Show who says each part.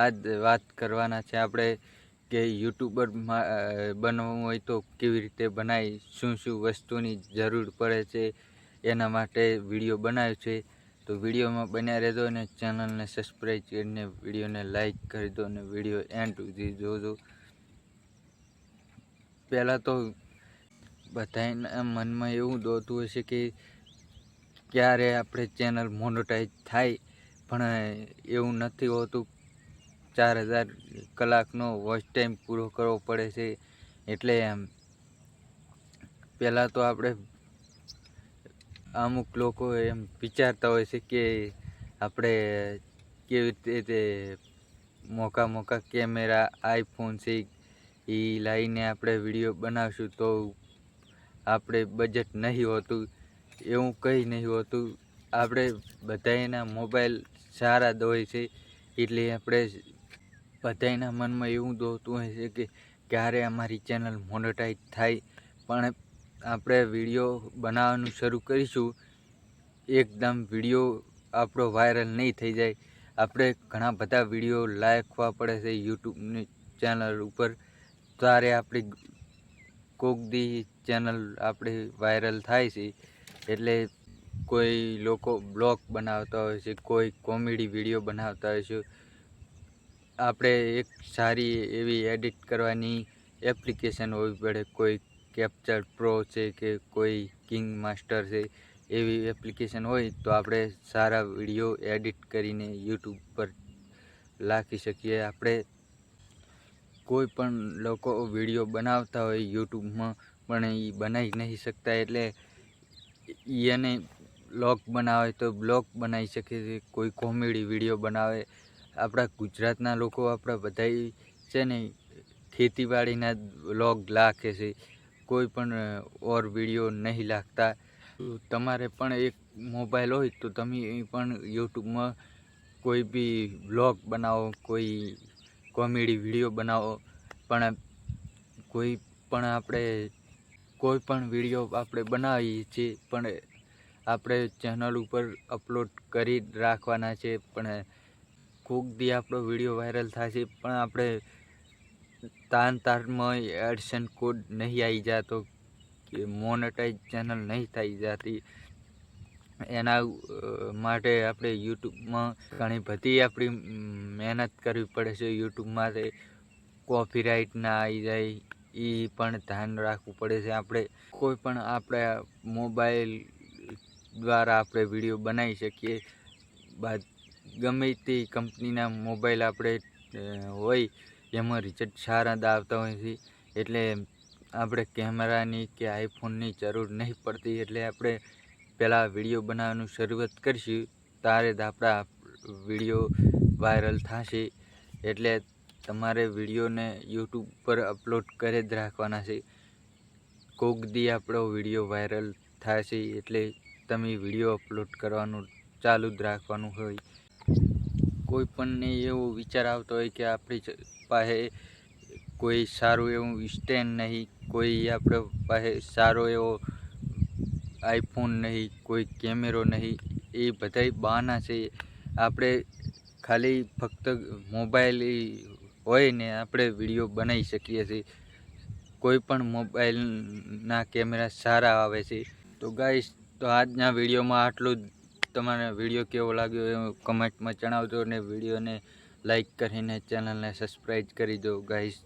Speaker 1: આ જ વાત કરવાના છે આપણે કે યુટ્યુબર બનવું હોય તો કેવી રીતે બનાવી શું શું વસ્તુની જરૂર પડે છે, એના માટે વીડિયો બનાવ્યો છે. તો વિડીયોમાં બન્યા રહેજો અને ચેનલને સબસ્ક્રાઈબ કરીને વિડીયોને લાઈક કરી દો અને વીડિયો એન્ડ સુધી જોજો. પહેલાં તો બધાના મનમાં એવું દોતું હશે કે ક્યારે આપણે ચેનલ મોનોટાઈઝ થાય, પણ એવું નથી હોતું. ચાર હજાર કલાકનો વોચ ટાઈમ પૂરો કરવો પડે છે એટલે એમ. પહેલાં તો આપણે અમુક લોકો એમ વિચારતા હોય છે કે આપણે કેવી રીતે મોકા મોકા કેમેરા, આઈફોન છે, એ લાવીને આપણે વીડિયો બનાવશું તો આપણે બજેટ નહીં હોતું, એવું કંઈ નહીં હોતું. આપણે બધાયના મોબાઈલ સારા જ છે એટલે આપણે બધાયના મનમાં એવું દોતું હોય છે કે ક્યારે અમારી ચેનલ મોનેટાઈઝ થાય. પણ આપણે વીડિયો બનાવવાનું શરૂ કરીશું. એકદમ વીડિયો આપણો વાયરલ નહીં થઈ જાય. આપણે ઘણા બધા વીડિયો લાખવા પડે છે યુટ્યુબની ચેનલ ઉપર. ત્યારે આપણી કોક દી ચેનલ આપણે વાયરલ થાય છે, એટલે કોઈ લોકો બ્લોગ બનાવતા હોય છે, કોઈ કોમેડી વીડિયો બનાવતા હોય છે આપણે એક સારી એવી એડિટ કરવાની એપ્લિકેશન હોવી પડે. કોઈ કેપ્ચર પ્રો છે કે કોઈ કિંગ માસ્ટર છે એવી એપ્લિકેશન હોય તો આપણે સારા વીડિયો એડિટ કરીને યુટ્યુબ પર લાખી શકીએ. આપણે કોઈ પણ લોકો વીડિયો બનાવતા હોય યુટ્યુબમાં પણ એ બનાવી નહીં શકતા એટલે એને બ્લોગ બનાવે તો બ્લોગ બનાવી શકે છે. કોઈ કોમેડી વીડિયો બનાવે આપણા ગુજરાતના લોકો આપણા બધા છે ને ખેતીવાડીના બ્લોગ લાખે છે. કોઈ પણ ઓર વીડિયો નહીં લાગતા. તમારે પણ એક મોબાઈલ હોય તો તમે પણ યુટ્યુબમાં કોઈ બી બ્લોગ બનાવો કોઈ કોમેડી વીડિયો બનાવો. પણ કોઈ પણ આપણે કોઈ પણ વીડિયો આપણે બનાવીએ છીએ પણ આપણે ચેનલ ઉપર અપલોડ કરી રાખવાના છે. પણ કોક દી આપણો વીડિયો વાયરલ થશે, પણ આપણે તાન તારમાં એડસન કોડ નહીં આવી જતો કે મોનેટાઇઝ ચેનલ નહીં થઈ જતી. એના માટે આપણે યુટ્યુબમાં ઘણી બધી આપણી મહેનત કરવી પડે છે. યુટ્યુબમાં કોપીરાઇટ ના આવી જાય એ પણ ધ્યાન રાખવું પડે છે. આપણે કોઈ પણ આપણે મોબાઈલ દ્વારા આપણે વીડિયો બનાવી શકીએ. બાદ ગમે તે કંપનીના મોબાઈલ આપણે હોય, એમાં રિઝલ્ટ સારા આવતા હોય છે. એટલે આપણે કેમેરાની કે આઈફોનની જરૂર નહીં પડતી. એટલે આપણે પહેલાં વીડિયો બનાવવાનું શરૂઆત કરીશું. ત્યારે જ આપણા વીડિયો વાયરલ થશે. એટલે તમારે વિડીયોને યુટ્યુબ પર અપલોડ કરી જ રાખવાના છે. કોક દી આપણો વીડિયો વાયરલ થશે એટલે તમે વીડિયો અપલોડ કરવાનું ચાલુ જ રાખવાનું હોય. કોઈ પણને એવો વિચાર આવતો હોય કે આપણી પાસે કોઈ સારું એવું સ્ટેન્ડ નહીં, કોઈ આપણે પાસે સારો એવો આઈફોન નહીં, કોઈ કેમેરો નહીં, એ બધાય બહાના છે. આપણે ખાલી ફક્ત મોબાઈલ હોય ને આપણે વીડિયો બનાવી શકીએ છીએ. કોઈ પણ મોબાઈલના કેમેરા સારા આવે છે. તો ગાઈશ તો આજના વિડીયોમાં આટલું જ. તમારે વીડિયો કેવો લાગ્યો એ કમેન્ટમાં જણાવજો અને વિડીયોને લાઈક કરીને ચેનલને સબસ્ક્રાઈબ કરી દો ગાઈસ